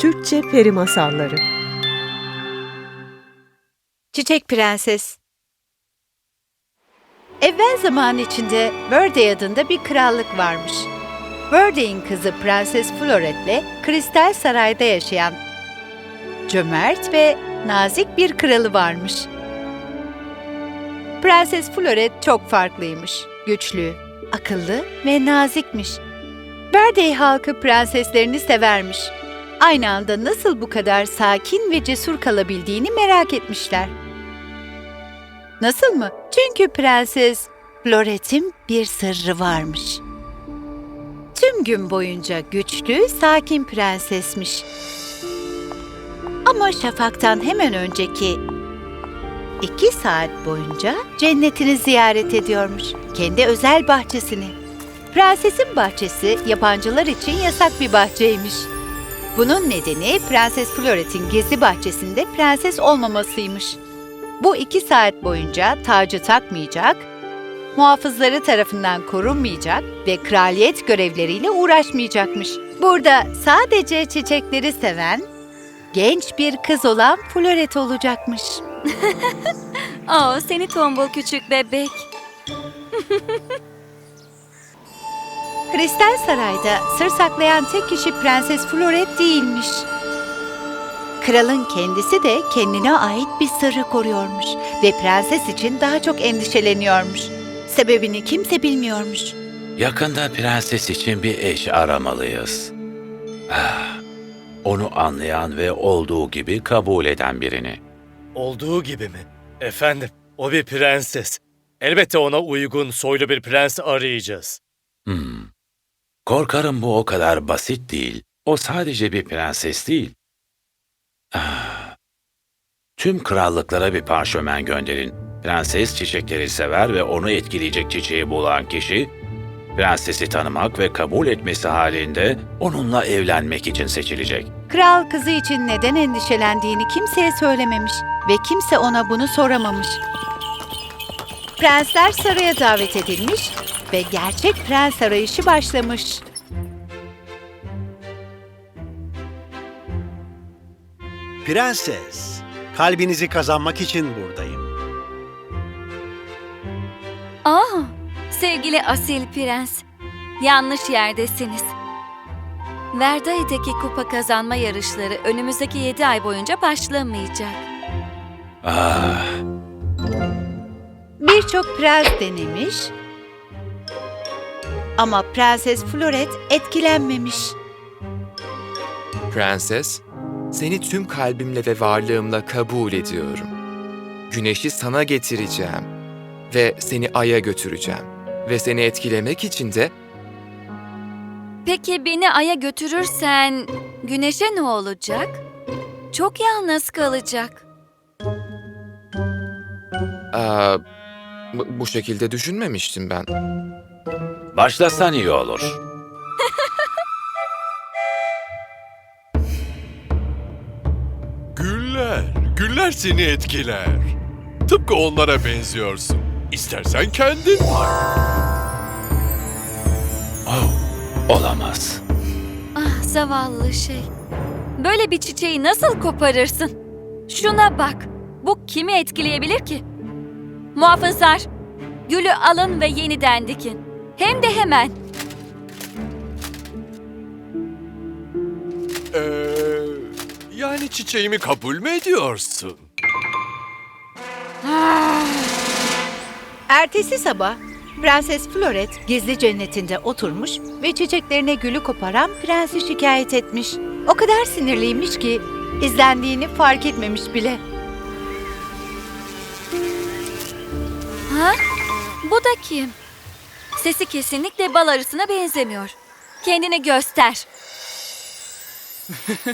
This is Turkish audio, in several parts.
Türkçe Peri Masalları Çiçek Prenses Evvel zaman içinde Verde adında bir krallık varmış. Verde'in kızı Prenses Floret'le Kristal Saray'da yaşayan cömert ve nazik bir kralı varmış. Prenses Floret çok farklıymış. Güçlü, akıllı ve nazikmiş. Verde halkı prenseslerini severmiş. Aynı anda nasıl bu kadar sakin ve cesur kalabildiğini merak etmişler. Nasıl mı? Çünkü Prenses Floret'in bir sırrı varmış. Tüm gün boyunca güçlü, sakin prensesmiş. Ama şafaktan hemen önceki iki saat boyunca cennetini ziyaret ediyormuş. Kendi özel bahçesini. Prensesin bahçesi yabancılar için yasak bir bahçeymiş. Bunun nedeni Prenses Floret'in gizli bahçesinde prenses olmamasıymış. Bu iki saat boyunca tacı takmayacak, muhafızları tarafından korunmayacak ve kraliyet görevleriyle uğraşmayacakmış. Burada sadece çiçekleri seven, genç bir kız olan Floret olacakmış. Aa, seni tombul küçük bebek. Kristal Saray'da sır saklayan tek kişi Prenses Floret değilmiş. Kralın kendisi de kendine ait bir sırrı koruyormuş ve prenses için daha çok endişeleniyormuş. Sebebini kimse bilmiyormuş. Yakında prenses için bir eş aramalıyız. Ah, onu anlayan ve olduğu gibi kabul eden birini. Olduğu gibi mi? Efendim, o bir prenses. Elbette ona uygun soylu bir prens arayacağız. Hmm. Korkarım bu o kadar basit değil. O sadece bir prenses değil. Ah. Tüm krallıklara bir parşömen gönderin. Prenses çiçekleri sever ve onu etkileyecek çiçeği bulan kişi, prensesi tanımak ve kabul etmesi halinde onunla evlenmek için seçilecek. Kral kızı için neden endişelendiğini kimseye söylememiş ve kimse ona bunu soramamış. Prensler saraya davet edilmiş ve gerçek prens arayışı başlamış. Prenses, kalbinizi kazanmak için buradayım. Aa, sevgili asil prens. Yanlış yerdesiniz. Verdai'deki kupa kazanma yarışları önümüzdeki 7 ay boyunca başlamayacak. Ah, Birçok prens denemiş ama Prenses Floret etkilenmemiş. Prenses, seni tüm kalbimle ve varlığımla kabul ediyorum. Güneşi sana getireceğim ve seni aya götüreceğim. Ve seni etkilemek için de Peki beni aya götürürsen güneşe ne olacak? Çok yalnız kalacak. Aa, bu- bu şekilde düşünmemiştim ben. Başlasan iyi olur. Güller, güller seni etkiler. Tıpkı onlara benziyorsun. İstersen kendin var. Oh, olamaz. Ah zavallı şey. Böyle bir çiçeği nasıl koparırsın? Şuna bak. Bu kimi etkileyebilir ki? Muhafızlar, gülü alın ve yeniden dikin. Hem de hemen. Ee, yani çiçeğimi kabul mü ediyorsun? Ertesi sabah Prenses Floret gizli cennetinde oturmuş ve çiçeklerine gülü koparan prensi şikayet etmiş. O kadar sinirliymiş ki izlendiğini fark etmemiş bile. Ha? Bu da kim? Sesi kesinlikle bal arısına benzemiyor. Kendini göster.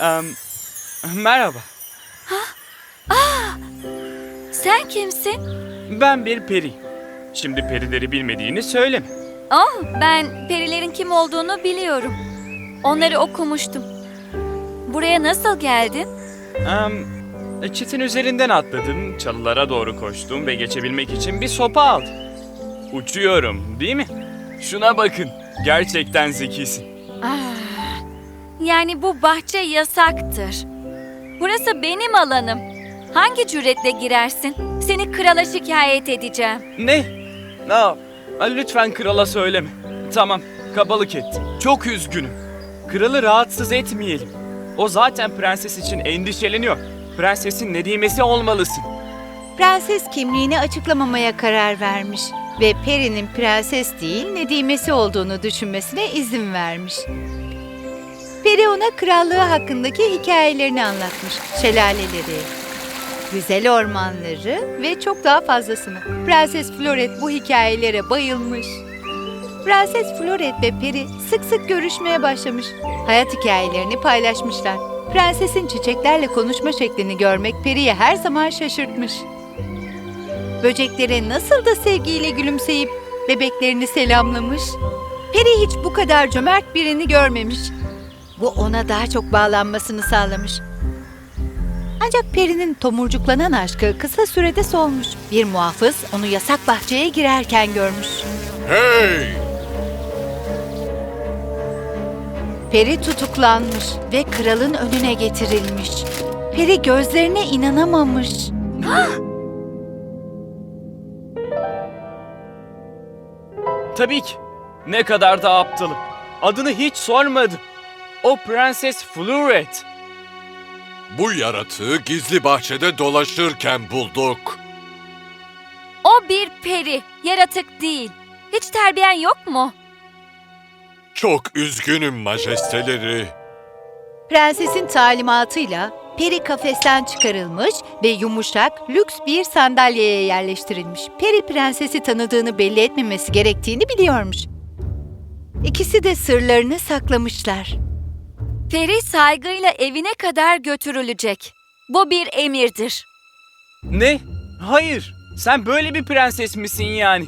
Em, merhaba, Sen kimsin? ben bir peri. Şimdi perileri bilmediğini söyleme. Oh, ben perilerin kim olduğunu biliyorum. Onları okumuştum. Buraya nasıl geldin? Em, çitin üzerinden atladım, çalılara doğru koştum ve geçebilmek için bir sopa aldım. Uçuyorum, değil mi? Şuna bakın, gerçekten zekisin. Ah, Yani bu bahçe yasaktır. Burası benim alanım. Hangi cüretle girersin? Seni krala şikayet edeceğim. Ne? No. Lütfen krala söyleme. Tamam, kabalık ettim. Çok üzgünüm. Kralı rahatsız etmeyelim. O zaten prenses için endişeleniyor. Prensesin nedimesi olmalısın. Prenses kimliğini açıklamamaya karar vermiş ve Peri'nin prenses değil Nedimesi olduğunu düşünmesine izin vermiş. Peri ona krallığı hakkındaki hikayelerini anlatmış. Şelaleleri, güzel ormanları ve çok daha fazlasını. Prenses Floret bu hikayelere bayılmış. Prenses Floret ve Peri sık sık görüşmeye başlamış. Hayat hikayelerini paylaşmışlar. Prensesin çiçeklerle konuşma şeklini görmek Peri'yi her zaman şaşırtmış. Böceklere nasıl da sevgiyle gülümseyip bebeklerini selamlamış. Peri hiç bu kadar cömert birini görmemiş. Bu ona daha çok bağlanmasını sağlamış. Ancak Peri'nin tomurcuklanan aşkı kısa sürede solmuş. Bir muhafız onu yasak bahçeye girerken görmüş. Hey! Peri tutuklanmış ve kralın önüne getirilmiş. Peri gözlerine inanamamış. Tabii ki. Ne kadar da aptalım. Adını hiç sormadım. O Prenses Floret. Bu yaratığı gizli bahçede dolaşırken bulduk. O bir peri, yaratık değil. Hiç terbiyen yok mu? Çok üzgünüm majesteleri. Prensesin talimatıyla peri kafesten çıkarılmış ve yumuşak, lüks bir sandalyeye yerleştirilmiş. Peri prensesi tanıdığını belli etmemesi gerektiğini biliyormuş. İkisi de sırlarını saklamışlar. Peri saygıyla evine kadar götürülecek. Bu bir emirdir. Ne? Hayır. Sen böyle bir prenses misin yani?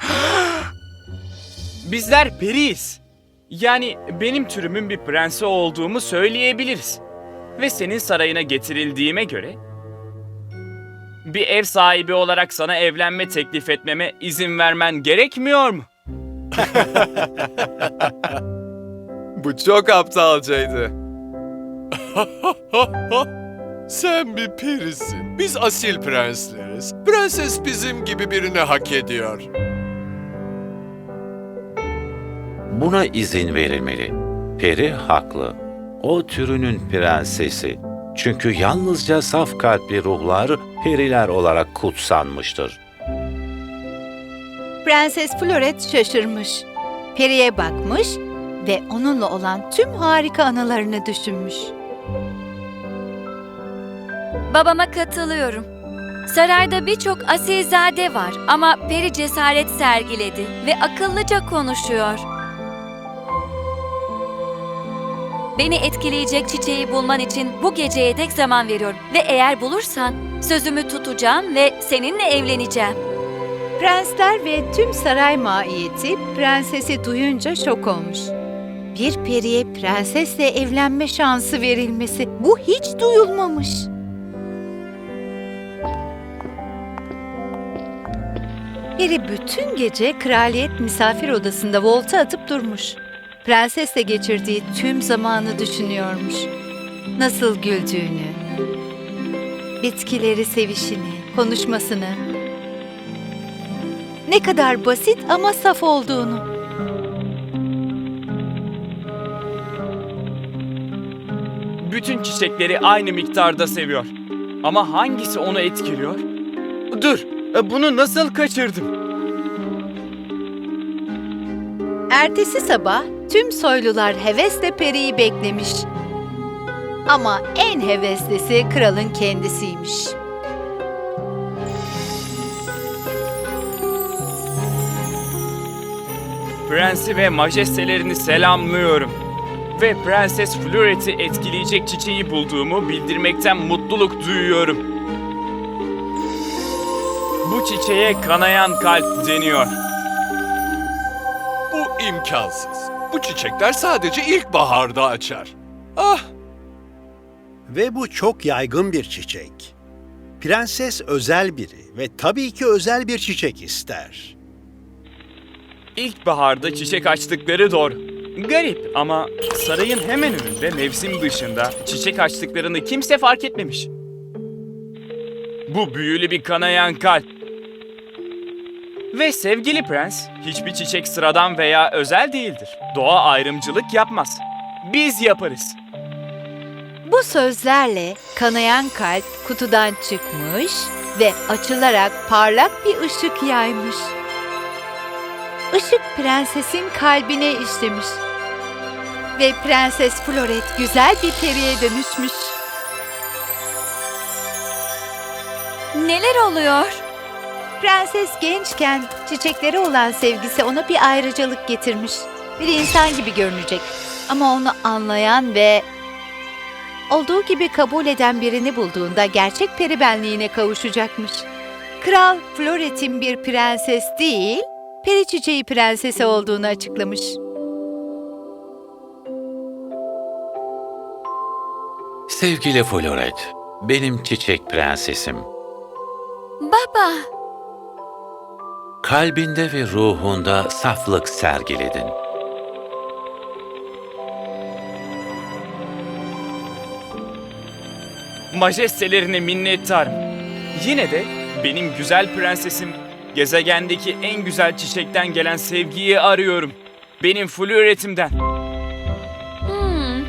Bizler periyiz. Yani benim türümün bir prensi olduğumu söyleyebiliriz. Ve senin sarayına getirildiğime göre bir ev sahibi olarak sana evlenme teklif etmeme izin vermen gerekmiyor mu? Bu çok aptalcaydı. Sen bir perisin. Biz asil prensleriz. Prenses bizim gibi birini hak ediyor. Buna izin verilmeli. Peri haklı. O türünün prensesi. Çünkü yalnızca saf kalpli ruhlar periler olarak kutsanmıştır. Prenses Floret şaşırmış. Peri'ye bakmış ve onunla olan tüm harika anılarını düşünmüş. Babama katılıyorum. Sarayda birçok asilzade var ama peri cesaret sergiledi ve akıllıca konuşuyor. Beni etkileyecek çiçeği bulman için bu geceye dek zaman veriyorum ve eğer bulursan sözümü tutacağım ve seninle evleneceğim. Prensler ve tüm saray maiyeti prensesi duyunca şok olmuş. Bir periye prensesle evlenme şansı verilmesi bu hiç duyulmamış. Peri bütün gece kraliyet misafir odasında volta atıp durmuş. Prensesle geçirdiği tüm zamanı düşünüyormuş. Nasıl güldüğünü, bitkileri sevişini, konuşmasını, ne kadar basit ama saf olduğunu. Bütün çiçekleri aynı miktarda seviyor. Ama hangisi onu etkiliyor? Dur, e, bunu nasıl kaçırdım? Ertesi sabah tüm soylular hevesle Peri'yi beklemiş. Ama en heveslisi kralın kendisiymiş. Prensi ve majestelerini selamlıyorum. Ve Prenses Floret'i etkileyecek çiçeği bulduğumu bildirmekten mutluluk duyuyorum. Bu çiçeğe kanayan kalp deniyor. Bu imkansız. Bu çiçekler sadece ilkbaharda açar. Ah, Ve bu çok yaygın bir çiçek. Prenses özel biri ve tabii ki özel bir çiçek ister. İlkbaharda çiçek açtıkları doğru. Garip ama sarayın hemen önünde mevsim dışında çiçek açtıklarını kimse fark etmemiş. Bu büyülü bir kanayan kalp. Ve sevgili prens, hiçbir çiçek sıradan veya özel değildir. Doğa ayrımcılık yapmaz. Biz yaparız. Bu sözlerle kanayan kalp kutudan çıkmış ve açılarak parlak bir ışık yaymış. Işık prensesin kalbine işlemiş. Ve Prenses Floret güzel bir periye dönüşmüş. Neler oluyor? Prenses gençken çiçeklere olan sevgisi ona bir ayrıcalık getirmiş. Bir insan gibi görünecek ama onu anlayan ve olduğu gibi kabul eden birini bulduğunda gerçek peri benliğine kavuşacakmış. Kral Floret'in bir prenses değil, peri çiçeği prensesi olduğunu açıklamış. Sevgili Floret, benim çiçek prensesim. Baba, Kalbinde ve ruhunda saflık sergiledin. Majestelerine minnettarım. Yine de benim güzel prensesim gezegendeki en güzel çiçekten gelen sevgiyi arıyorum. Benim flöretimden. hmm.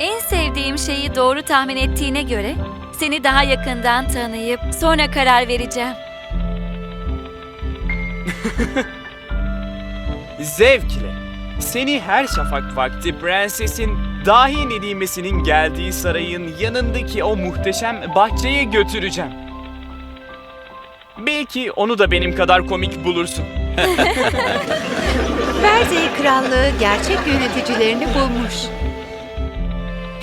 en sevdiğim şeyi doğru tahmin ettiğine göre seni daha yakından tanıyıp sonra karar vereceğim. Zevkle. Seni her şafak vakti prensesin dahi nedimesinin geldiği sarayın yanındaki o muhteşem bahçeye götüreceğim. Belki onu da benim kadar komik bulursun. Verdiği krallığı gerçek yöneticilerini bulmuş.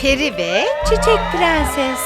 Peri ve Çiçek Prenses.